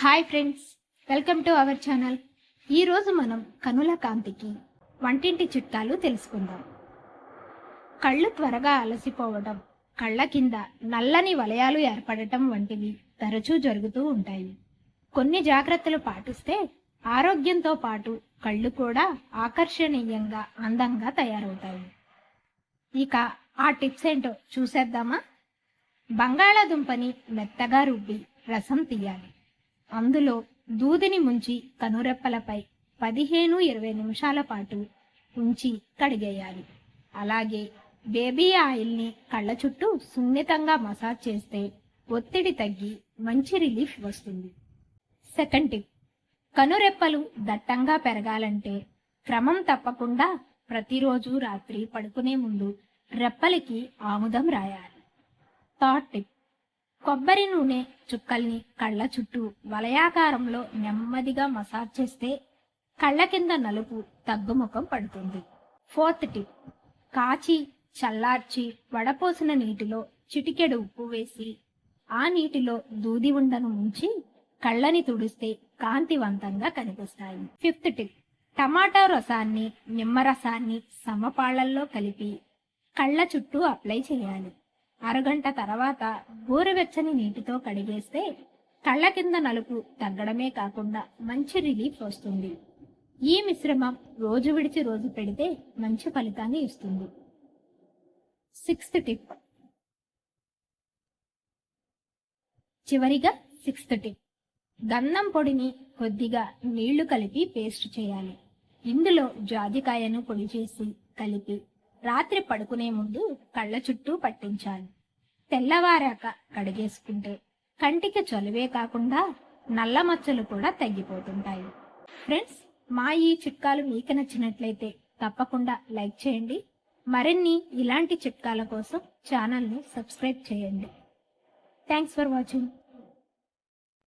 Hi friends welcome to our channel. ఈరోజు మనం కనుల కాంతికి వంటింటి చిట్కాలు తెలుసుకుందాం. కళ్ళు త్వరగా అలసిపోవడం కళ్ళ కింద నల్లని వలయాలు ఏర్పడటం వంటివి తరచూ జరుగుతూ ఉంటాయి. కొన్ని జాగ్రత్తలు పాటిస్తే ఆరోగ్యంతో పాటు కళ్ళు కూడా ఆకర్షణీయంగా అందంగా తయారవుతాయి. ఇక ఆ టిప్స్ ఏంటో చూసేద్దామా? బంగాళాదుంపని మెత్తగా రుబ్బి రసం తీయాలి. అందులో దూదిని ముంచి కనురెప్పలపై పదిహేను ఇరవై నిమిషాల పాటు ఉంచి కడిగేయాలి. అలాగే బేబీ ఆయిల్ని కళ్ళ చుట్టూ సున్నితంగా మసాజ్ చేస్తే ఒత్తిడి తగ్గి మంచి రిలీఫ్ వస్తుంది. సెకండ్ టిప్ కనురెప్పలు దట్టంగా పెరగాలంటే క్రమం తప్పకుండా ప్రతిరోజు రాత్రి పడుకునే ముందు రెప్పలకి ఆముదం రాయాలి. థర్డ్ టిప్ కొబ్బరి నూనె చుక్కల్ని కళ్ళ చుట్టూ వలయాకారంలో నెమ్మదిగా మసాజ్ చేస్తే కళ్ళ కింద నలుపు తగ్గుముఖం పడుతుంది. ఫోర్త్ టిప్ కాచి చల్లార్చి వడపోసిన నీటిలో చిటికెడు ఉప్పు వేసి ఆ నీటిలో దూది ఉండను ముంచి కళ్ళని తుడిస్తే కాంతివంతంగా కనిపిస్తాయి. ఫిఫ్త్ టిప్ టమాటా రసాన్ని నిమ్మరసాన్ని సమపాళ్ళల్లో కలిపి కళ్ళ చుట్టూ అప్లై చేయాలి. అరగంట తర్వాత గోరువెచ్చని నీటితో కడిగేస్తే కళ్ళ కింద నలుపు తగ్గడమే కాకుండా మంచి రిలీఫ్ వస్తుంది. ఈ మిశ్రమం రోజు విడిచి రోజు పెడితే మంచి ఫలితాన్ని ఇస్తుంది. Sixth tip. చివరిగా సిక్స్త్ టిప్. గంధం పొడిని కొద్దిగా నీళ్ళు కలిపి పేస్ట్ చేయాలి. ఇందులో జాజికాయను పొడి చేసి కలిపి రాత్రి పడుకునే ముందు కళ్ళ చుట్టూ పట్టించాలి. తెల్లవారాక కడిగేసుకుంటే కంటికి చలువే కాకుండా నల్ల మచ్చలు కూడా తగ్గిపోతుంటాయి. ఫ్రెండ్స్ మా ఈ చిట్కాలు మీకు నచ్చినట్లయితే తప్పకుండా లైక్ చేయండి. మరిన్ని ఇలాంటి చిట్కాల కోసం ఛానల్ని సబ్స్క్రైబ్ చేయండి. Thanks for watching.